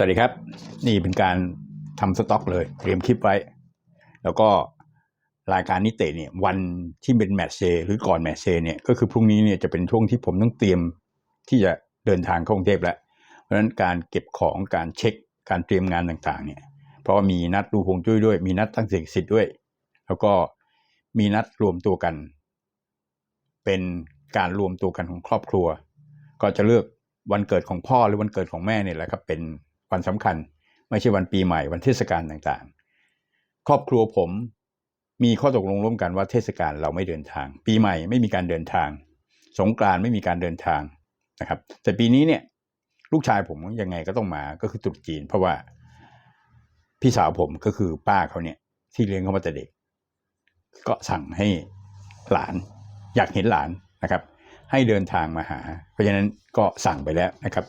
สวัสดีครับ นี่เป็นการทำสต็อกเลย เตรียมคลิปไว้ แล้วก็รายการนิเตะเนี่ยวันที่เป็นแมตช์เซหรือก่อนแมตช์เซเนี่ยก็คือพรุ่งนี้เนี่ยจะเป็นช่วงที่ผมต้องเตรียมที่จะเดินทางเข้ากรุงเทพแล้ว เพราะฉะนั้นการเก็บของการเช็คการเตรียมงานต่างๆ เนี่ย เพราะมีนัดดูฮวงจุ้ยด้วย มีนัดตั้งเสียงสิทธิ์ด้วย แล้วก็มีนัดรวมตัวกัน เป็นการรวมตัวกันของครอบครัว ก็จะเลือกวันเกิดของพ่อหรือวันเกิดของแม่เนี่ยแหละครับเป็น วันสำคัญ ไม่ใช่วันปีใหม่วันเทศกาลต่างๆ ครอบครัวผมมีข้อตกลงร่วมกันว่าเทศกาลเราไม่เดินทาง ปีใหม่ไม่มีการเดินทาง สงกรานไม่มีการเดินทางนะครับ แต่ปีนี้เนี่ยลูกชายผมยังไงก็ต้องมาก็คือตรุษจีน เพราะว่าพี่สาวผมก็คือป้าเขาเนี่ย ที่เลี้ยงเขามาแต่เด็ก ก็สั่งให้หลานอยากเห็นหลานนะครับ ให้เดินทางมาหา เพราะฉะนั้นก็สั่งไปแล้วนะครับ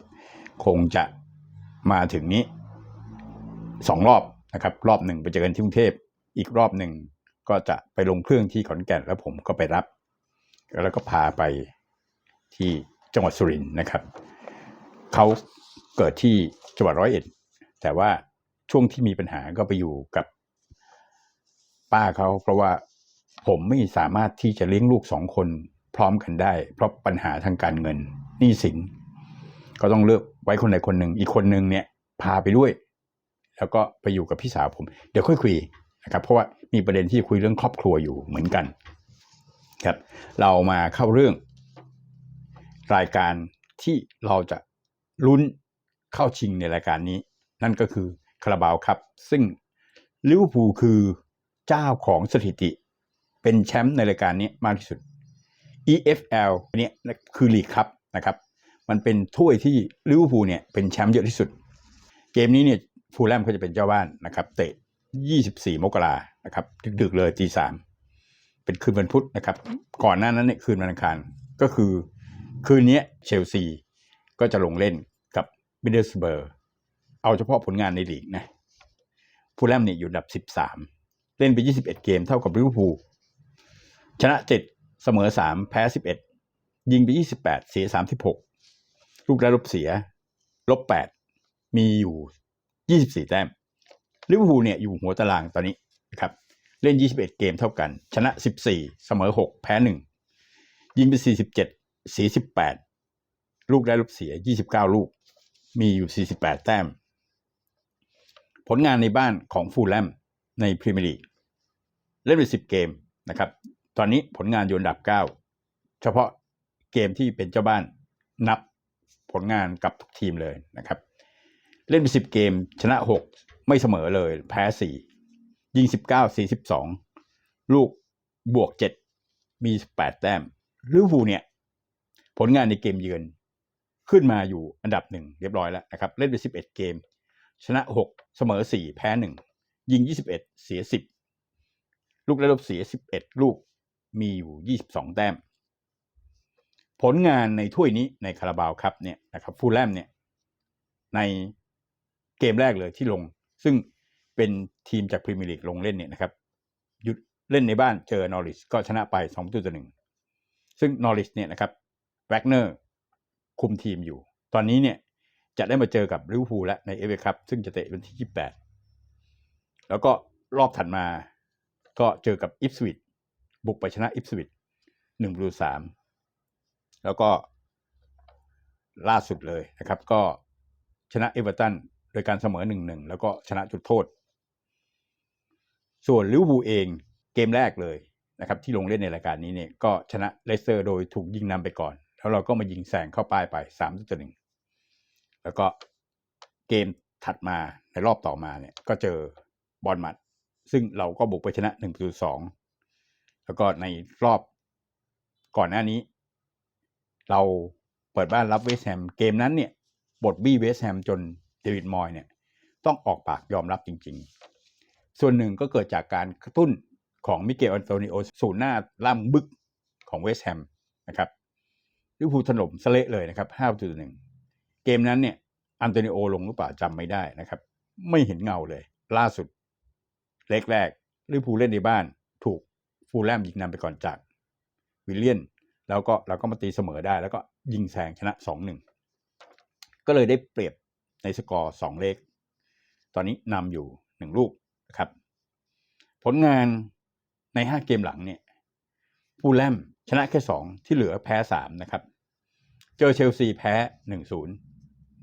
คงจะ มาถึงนี้สองรอบนะครับ รอบหนึ่งไปเจอกันที่กรุงเทพอีกรอบหนึ่งก็จะไปลงเครื่องที่ขอนแก่นแล้วผมก็ไปรับ แล้วก็พาไปที่จังหวัดสุรินทร์นะครับเขาเกิดที่จังหวัดร้อยเอ็ดแต่ว่าช่วงที่มีปัญหาก็ไปอยู่กับป้าเขาเพราะว่าผมไม่สามารถที่จะเลี้ยงลูกสองคนพร้อมกันได้ เพราะปัญหาทางการเงินหนี้สิน ก็ต้องเลือกไว้คนใดคนหนึ่งอีกคนหนึ่งเนี่ยพาไปด้วย แล้วก็ไปอยู่กับพี่สาวผม เดี๋ยวค่อยคุยนะครับ เพราะว่ามีประเด็นที่คุยเรื่องครอบครัวอยู่เหมือนกันครับ เรามาเข้าเรื่อง รายการที่เราจะลุ้นเข้าชิงในรายการนี้ นั่นก็คือคาราบาวครับ ซึ่งลิเวอร์พูลคือเจ้าของสถิติ เป็นแชมป์ในรายการนี้มากที่สุด EFL เนี่ยคือลีกครับนะครับ มันเป็นถ้วยที่ลิเวอร์พูลเนี่ยเป็นแชมป์เยอะที่สุด เกมนี้เนี่ยฟูลแลมเขาจะเป็นเจ้าบ้านนะครับ เตะ 24 มกรานะครับดึกๆเลยตีสามเป็นคืนวันพุธนะครับ ก่อนหน้านั้นเนี่ยคืนวันอังคารก็คือคืนนี้เชลซีก็จะลงเล่นกับมิดเดิลสเบอร์เอาเฉพาะผลงานในลีกนะฟูลแลมเนี่ยอยู่อันดับ 13 เล่นไป 21 เกมเท่ากับลิเวอร์พูลชนะ 7 เสมอ 3 แพ้ 11 ยิงไป 28 เสีย 36 ลูกได้ลบเสีย ลบ8มีอยู่24แต้มลิเวอร์พูลเนี่ยอยู่หัวตารางตอนนี้นะครับเล่น 21 เกมเท่ากัน ชนะ 14 เสมอ 6 แพ้ 1 ยิงไป 47เสีย18ลูกได้ลบเสีย 29 ลูก มีอยู่ 48 แต้ม ผลงานในบ้านของฟูลแลมในพรีเมียร์ลีกเล่นไป 10 เกมนะครับ ตอนนี้ผลงานอยู่อันดับ 9 เฉพาะเกมที่เป็นเจ้าบ้านนับ ผลงานกับทุกทีมเลยนะครับ เล่นไป10 เกม ชนะ 6 ไม่เสมอเลย แพ้ 4 ยิง 19 42 ลูกบวก 7 มี8แต้มลิเวอร์พูลเนี่ย ผลงานในเกมเยือน ขึ้นมาอยู่อันดับหนึ่งเรียบร้อยแล้วนะครับ เล่นไป 11 เกม ชนะ 6 เสมอ 4 แพ้ 1 ยิง 21 เสีย 10 ลูกได้ลบเสีย 11 ลูกมีอยู่ 22 แต้ม ผลงานในถ้วยนี้ในคาราบาวครับเนี่ยนะครับฟูลแลมเนี่ยในเกมแรกเลยที่ลง ซึ่งเป็นทีมจากพรีเมียร์ลีกลงเล่นเนี่ยนะครับหยุดเล่นในบ้านเจอนอริสก็ชนะไป2ประตูต่อหนึ่งซึ่งนอริสเนี่ยนะครับแวกเนอร์คุมทีมอยู่ ตอนนี้เนี่ยจะได้มาเจอกับลิเวอร์พูลและในเอฟเอคัพซึ่งจะเตะวันที่ 28 แล้วก็รอบถัดมาก็เจอกับอิฟสวิตบุกไปชนะอิฟสวิตหนึ่งประตูสาม แล้วก็ล่าสุดเลยนะครับ ก็ชนะเอเวอร์ตันโดยการเสมอหนึ่งหนึ่งแล้วก็ชนะจุดโทษ ส่วนลิเวอร์พูลเองเกมแรกเลยนะครับ ที่ลงเล่นในรายการนี้เนี่ยก็ชนะเลสเตอร์โดยถูกยิงนำไปก่อน แล้วเราก็มายิงแซงเข้าป้ายไปสามต่อหนึ่งแล้วก็เกมถัดมาในรอบต่อมาเนี่ย ก็เจอบอลมัด ซึ่งเราก็บุกไปชนะหนึ่งประตูสองแล้วก็ในรอบก่อนหน้านี้ เราเปิดบ้านรับเวสแฮมเกมนั้นเนี่ยบทบี้เวสแฮมจนเดวิดมอยเนี่ยต้องออกปากยอมรับจริง ๆ ส่วนหนึ่งก็เกิดจากการกระตุ้นของมิเกลอันโตนิโอสูนหน้าล่ำบึกของเวสแฮมนะครับลิเวอร์พูลถล่มสเละเลยนะครับห้าประตูหนึ่งเกมนั้นเนี่ยอันโตนิโอลงหรือเปล่าจำไม่ได้นะครับ ไม่เห็นเงาเลย ล่าสุด เล็กแรกลิเวอร์พูลเล่นในบ้าน ถูกฟูลแลมยิงนำไปก่อนจากวิลเลียน แล้วก็เราก็มาตีเสมอได้ แล้วก็ยิงแซงชนะสองหนึ่งก็เลยได้เปรียบในสกอร์สองเลข ตอนนี้นำอยู่หนึ่งลูกนะครับ ผลงานในห้าเกมหลังเนี่ยฟูลแลมชนะแค่สองที่เหลือแพ้สามนะครับ เจอเชลซีแพ้หนึ่งศูนย์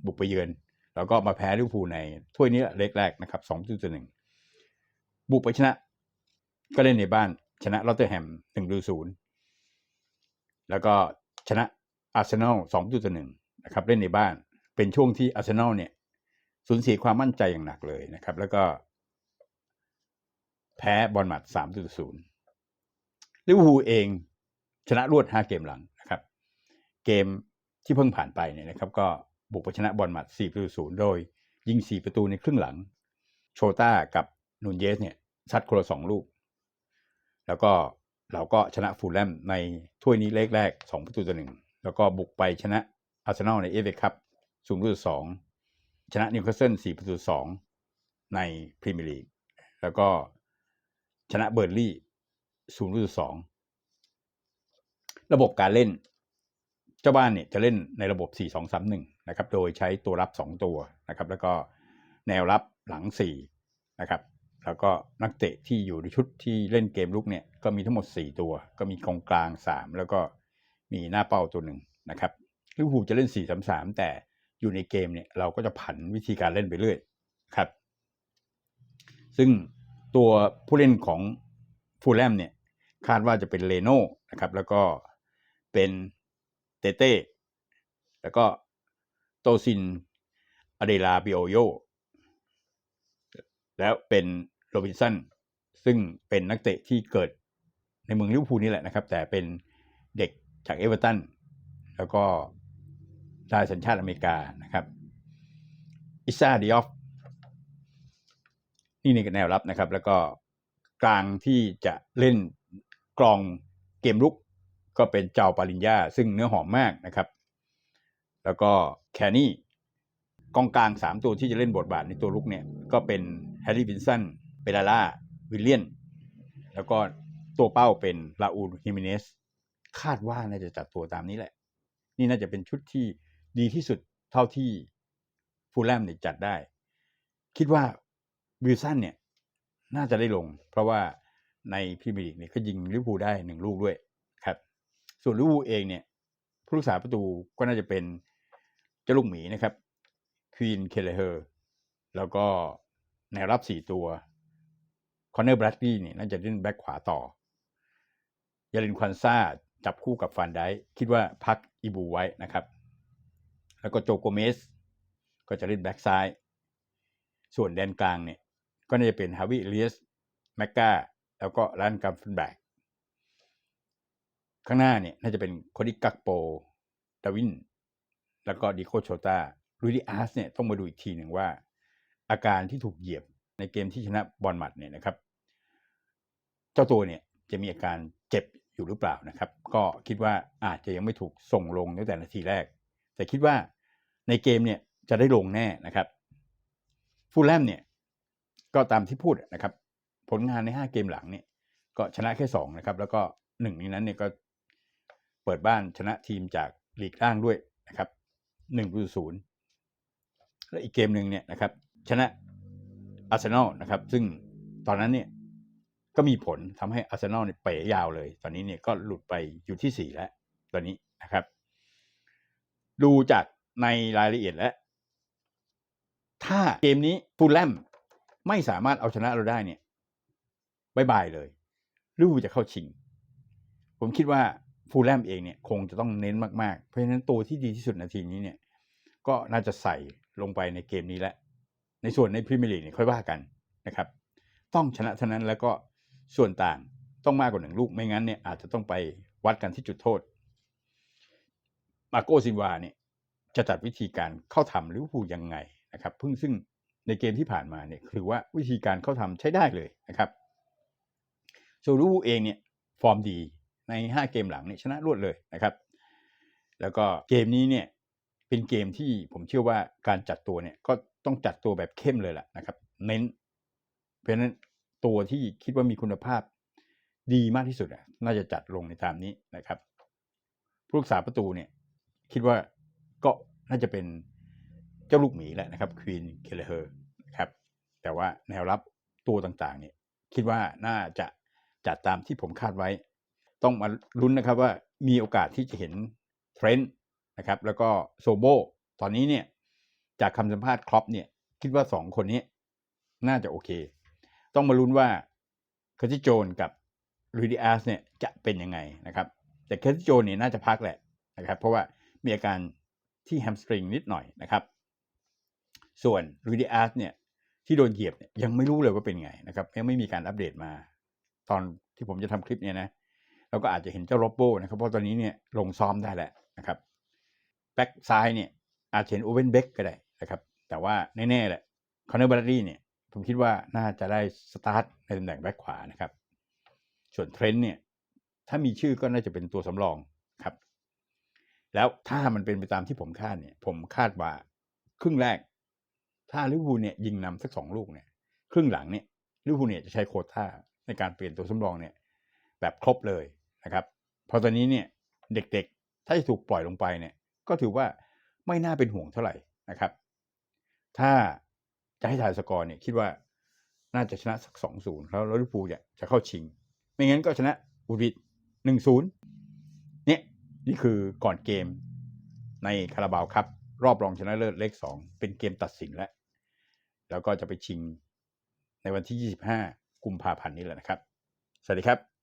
บุกไปเยือน แล้วก็มาแพ้ลิเวอร์พูลในถ้วยนี้เล็กแรกนะครับสองจุดหนึ่งบุกไปชนะก็เล่นในบ้านชนะลอตเตอร์แฮมหนึ่งศูนย์ แล้วก็ชนะอาร์เซนอลสองจุดหนึ่งนะครับเล่นในบ้านเป็นช่วงที่อาร์เซนอลเนี่ยสูญเสียความมั่นใจอย่างหนักเลยนะครับ แล้วก็ แพ้บอลหมัดสามจุดศูนย์ลิเวอร์พูลเองชนะรวดห้าเกมหลังนะครับ เกมที่เพิ่งผ่านไปเนี่ยนะครับ ก็บุกไปชนะบอลหมัด4ประตูศูนย์โดย ยิง4ประตูในครึ่งหลัง โชต้ากับนูนเยสเนี่ยซัดคนละสองลูก แล้วก็ เราก็ชนะฟูลแลมในถ้วยนี้เลขแรก2ประตูต่อหนึ่งแล้วก็บุกไปชนะอาร์เซนอลในเอฟเอคัพศูนย์ประตูสองชนะนิวคาสเซิล4ประตูสองในพรีเมียร์ลีกแล้วก็ชนะเบิร์ลี่ศูนย์ประตูสองระบบการเล่น เจ้าบ้านเนี่ยจะเล่นในระบบ 4-2-3-1 นะครับ โดยใช้ตัวรับ 2 ตัวนะครับ แล้วก็แนวรับหลัง 4 นะครับ แล้วก็นักเตะที่อยู่ในชุดที่เล่นเกมลุกเนี่ยก็มีทั้งหมด 4 ตัว ก็มีกองกลาง 3 แล้วก็มีหน้าเป้าตัวหนึ่งนะครับลิเวอร์พูลจะเล่น 4-3-3 แต่อยู่ในเกมเนี่ยเราก็จะผันวิธีการเล่นไปเรื่อยครับ ซึ่งตัวผู้เล่นของฟูลแลมเนี่ยคาดว่าจะเป็นเลโน่นะครับ แล้วก็เป็นเตเต้แล้วก็โตซินอเดลาบิโอโยแล้วเป็น โรบินสันซึ่งเป็นนักเตะที่เกิดในเมืองลิเวอร์พูลนี่แหละนะครับ แต่เป็นเด็กจากเอเวอร์ตันแล้วก็ได้สัญชาติอเมริกานะครับอิซาดิออฟนี่ในแนวรับนะครับ แล้วก็กลางที่จะเล่นกลองเกมรุกก็เป็นเจ้าปาริญญาซึ่งเนื้อหอมมากนะครับ แล้วก็แคนี่กองกลาง 3 ตัวที่จะเล่นบทบาทในตัวลุกเนี่ย ก็เป็นแฮร์รี่วินสัน เบลาล่าวิลเลียน แล้วก็ตัวเป้าเป็นลาอูลฮิมิเนสคาดว่าน่าจะจัดตัวตามนี้แหละ นี่น่าจะเป็นชุดที่ดีที่สุดเท่าที่ฟูลแลมเนี่ยจัดได้ คิดว่าวิลสันเนี่ยน่าจะได้ลง เพราะว่าในพรีเมียร์ลีกเนี่ยก็ยิงลิเวอร์พูลได้หนึ่งลูกด้วยครับ ส่วนลิเวอร์พูลเองเนี่ยผู้รักษาประตูก็น่าจะเป็นเจ้าลูกหมีนะครับควีนเคเลเฮอร์แล้วก็แนวรับสี่ตัว คอนเนอร์บรัดดี้เนี่น่าจะเล่นแบ็คขวาต่อยาลินควันซ่าจับคู่กับฟานไดคิดว่าพักอีบูไว้นะครับ แล้วก็โจโกเมส ก็จะเล่นแบ็คซ้าย ส่วนแดนกลางเนี่ย ก็น่าจะเป็นฮาวิเลียสแมกกาแล้วก็ร้านกัมฟันแบกข้างหน้าเนี่ยน่าจะเป็นโคดิกักโปดาวิน แล้วก็ดิโคโชตาลูดิอาร์สเนี่ยต้องมาดูอีกทีหนึ่งว่า อาการที่ถูกเหยียบในเกมที่ชนะบอลมัดเนี่ยนะครับ เจ้าตัวเนี่ยจะมีอาการเจ็บอยู่หรือเปล่านะครับ ก็คิดว่าอาจจะยังไม่ถูกส่งลงตั้งแต่นาทีแรก แต่คิดว่าในเกมเนี่ยจะได้ลงแน่นะครับฟูลแลมเนี่ยก็ตามที่พูดนะครับ ผลงานในห้าเกมหลังเนี่ยก็ชนะแค่สองนะครับ แล้วก็หนึ่งในนั้นเนี่ยก็เปิดบ้านชนะทีมจากลีกล่างด้วยนะครับหนึ่งประตูศูนย์และอีกเกมหนึ่งเนี่ยนะครับชนะอาร์เซนอลนะครับ ซึ่งตอนนั้นเนี่ย ก็มีผลทำให้อาร์เซนอลเนี่ยเป๋ยาวเลย ตอนนี้เนี่ยก็หลุดไปอยู่ที่สี่แล้ว ตอนนี้นะครับ ดูจากในรายละเอียดแล้ว ถ้าเกมนี้ฟูลแลมไม่สามารถเอาชนะเราได้เนี่ยบายบายเลยลิเวอร์พูลจะเข้าชิง ผมคิดว่าฟูลแลมเองเนี่ยคงจะต้องเน้นมากๆ เพราะฉะนั้นตัวที่ดีที่สุดนาทีนี้เนี่ย ก็น่าจะใส่ลงไปในเกมนี้แหละ ในส่วนในพรีเมียร์ลีกเนี่ยค่อยว่ากันนะครับ ต้องชนะเท่านั้นแล้วก็ ส่วนต่างต้องมากกว่าหนึ่งลูก ไม่งั้นเนี่ยอาจจะต้องไปวัดกันที่จุดโทษ มาโกซินวาเนี่ยจะจัดวิธีการเข้าทำลิเวอร์พูลยังไงนะครับเพิ่งซึ่งในเกมที่ผ่านมาเนี่ยถือว่าวิธีการเข้าทำใช้ได้เลยนะครับส่วนลิเวอร์พูลเองเนี่ยฟอร์มดีใน 5 เกมหลังเนี่ยชนะรวดเลยนะครับ แล้วก็เกมนี้เนี่ยเป็นเกมที่ผมเชื่อว่าการจัดตัวเนี่ยก็ต้องจัดตัวแบบเข้มเลยแหละนะครับ เน้น เพราะฉะนั้น ตัวที่คิดว่ามีคุณภาพดีมากที่สุดน่าจะจัดลงในตามนี้นะครับผู้รักษาประตูเนี่ยคิดว่าก็น่าจะเป็นเจ้าลูกหมีแหละนะครับควีนเคเลเฮอร์ครับแต่ว่าแนวรับตัวต่างๆเนี่ยคิดว่าน่าจะจัดตามที่ผมคาดไว้ ต้องมาลุ้นนะครับว่ามีโอกาสที่จะเห็นเทรนด์นะครับแล้วก็โซโบตอนนี้เนี่ยจากคำสัมภาษณ์ครอปเนี่ยคิดว่าสองคนนี้น่าจะโอเค ต้องมาลุ้นว่าเคอร์ติโจนกับลูดิอาสเนี่ยจะเป็นยังไงนะครับ แต่เคอร์ติโจนเนี่ยน่าจะพักแหละนะครับ เพราะว่ามีอาการที่แฮมสตริงนิดหน่อยนะครับ ส่วนลูดิอาสเนี่ยที่โดนเหยียบเนี่ยยังไม่รู้เลยว่าเป็นไงนะครับยังไม่มีการอัปเดตมา ตอนที่ผมจะทำคลิปเนี่ยนะเราก็อาจจะเห็นเจ้าโรบโบนะครับเพราะตอนนี้เนี่ยลงซ้อมได้แล้วนะครับแบ็กซ้ายเนี่ยอาจเห็นโอเวนเบกก็ได้นะครับ แต่ว่าแน่ๆแหละคอนเนอร์บาร์ดี้เนี่ย ผมคิดว่าน่าจะได้สตาร์ทในตำแหน่งแบ็กขวานะครับ ส่วนเทรนต์เนี่ย ถ้ามีชื่อก็น่าจะเป็นตัวสำรองครับ แล้วถ้ามันเป็นไปตามที่ผมคาดเนี่ย ผมคาดว่าครึ่งแรก ถ้าลิเวอร์พูลเนี่ยยิงนำสักสองลูกเนี่ย ครึ่งหลังเนี่ยลิเวอร์พูลเนี่ยจะใช้โคต้าในการเปลี่ยนตัวสำรองเนี่ย แบบครบเลยนะครับ เพราะตอนนี้เนี่ยเด็กๆ ถ้าจะถูกปล่อยลงไปเนี่ย ก็ถือว่าไม่น่าเป็นห่วงเท่าไหร่นะครับ ถ้า จะให้ทายสกอร์เนี่ยคิดว่าน่าจะชนะสักสองศูนย์แล้วลิเวอร์พูลเนี่ยจะเข้าชิง ไม่งั้นก็ชนะบูริดหนึ่งศูนย์เนี่ยนี่คือก่อนเกมในคาราบาวครับรอบรองชนะเลิศเลขสองเป็นเกมตัดสินแล้ว แล้วก็จะไปชิงในวันที่ 25 กุมภาพันธ์นี้แหละนะครับ สวัสดีครับ